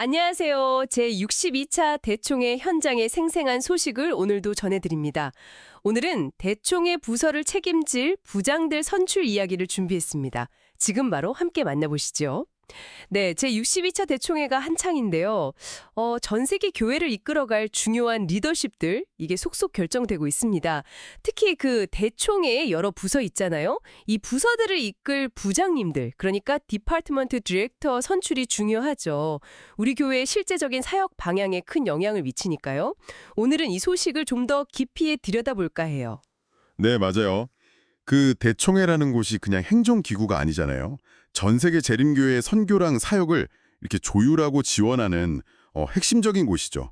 안녕하세요. 제62차 대총회 현장의 생생한 소식을 오늘도 전해드립니다. 오늘은 대총회 부서를 책임질 부장들 선출 이야기를 준비했습니다. 지금 바로 함께 만나보시죠. 네, 제62차 대총회가 한창인데요. 어, 전 세계 교회를 이끌어갈 중요한 리더십들, 이게 속속 결정되고 있습니다. 특히 그 대총회의 여러 부서 있잖아요. 이 부서들을 이끌 부장님들, 그러니까 디파트먼트 디렉터 선출이 중요하죠. 우리 교회의 실제적인 사역 방향에 큰 영향을 미치니까요. 오늘은 이 소식을 좀 더 깊이 들여다볼까 해요. 네, 맞아요. 그 대총회라는 곳이 그냥 행정기구가 아니잖아요. 전 세계 재림교회의 선교랑 사역을 이렇게 조율하고 지원하는 어, 핵심적인 곳이죠.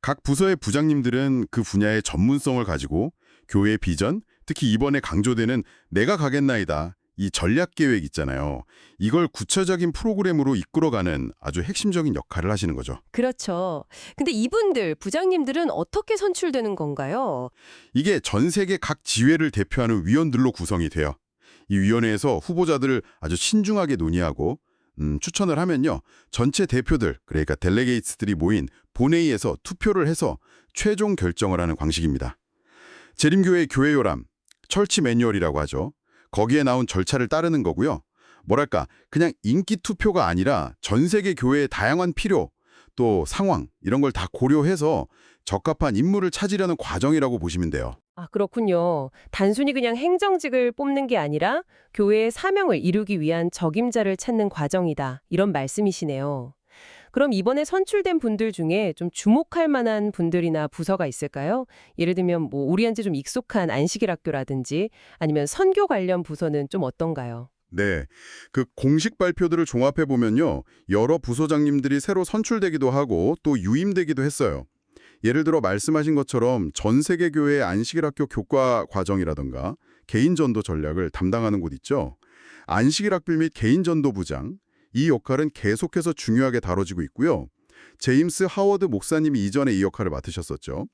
각 부서의 부장님들은 그 분야의 전문성을 가지고 교회의 비전, 특히 이번에 강조되는 내가 가겠나이다. 이 전략 계획 있잖아요. 이걸 구체적인 프로그램으로 이끌어가는 아주 핵심적인 역할을 하시는 거죠. 그렇죠. 근데 이분들, 부장님들은 어떻게 선출되는 건가요? 이게 전 세계 각 지회를 대표하는 위원들로 구성이 돼요. 이 위원회에서 후보자들을 아주 신중하게 논의하고 음, 추천을 하면요. 전체 대표들, 그러니까 델레게이츠들이 모인 본회의에서 투표를 해서 최종 결정을 하는 방식입니다. 재림교회 교회 요람, 철치 매뉴얼이라고 하죠. 거기에 나온 절차를 따르는 거고요. 뭐랄까, 그냥 인기 투표가 아니라 전 세계 교회의 다양한 필요, 또 상황 이런 걸 다 고려해서 적합한 인물을 찾으려는 과정이라고 보시면 돼요. 아, 그렇군요. 단순히 그냥 행정직을 뽑는 게 아니라 교회의 사명을 이루기 위한 적임자를 찾는 과정이다. 이런 말씀이시네요. 그럼 이번에 선출된 분들 중에 좀 주목할 만한 분들이나 부서가 있을까요? 예를 들면 뭐 우리한테 좀 익숙한 안식일학교라든지 아니면 선교 관련 부서는 좀 어떤가요? 네, 그 공식 발표들을 종합해 보면요, 여러 부서장님들이 새로 선출되기도 하고 또 유임되기도 했어요. 예를 들어 말씀하신 것처럼 전 세계 교회의 안식일학교 교과 과정이라던가 개인 전도 전략을 담당하는 곳 있죠. 안식일학교 및 개인 전도 부장 이 역할은 계속해서 중요하게 다뤄지고 있고요. 제임스 하워드 목사님이 이전에 이 역할을 맡으셨었죠.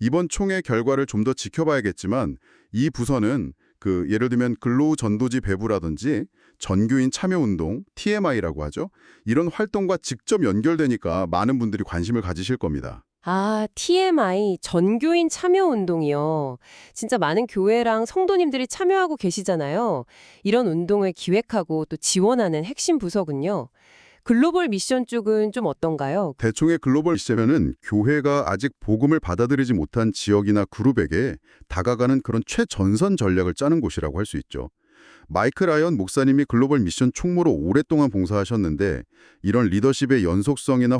이번 총회 결과를 좀 더 지켜봐야겠지만 이 부서는 그 예를 들면 근로우 전도지 배부라든지 전교인 참여운동, TMI라고 하죠. 이런 활동과 직접 연결되니까 많은 분들이 관심을 가지실 겁니다. 아, TMI, 전교인 참여 운동이요. 진짜 많은 교회랑 성도님들이 참여하고 계시잖아요. 이런 운동을 기획하고 또 지원하는 핵심 부서군요. 글로벌 미션 쪽은 좀 어떤가요? 대총의 글로벌 시제면은 교회가 아직 복음을 받아들이지 못한 지역이나 그룹에게 다가가는 그런 최전선 전략을 짜는 곳이라고 할 수 있죠. 마이크 라이언 목사님이 글로벌 미션 총무로 오랫동안 봉사하셨는데 이런 리더십의 연속성이나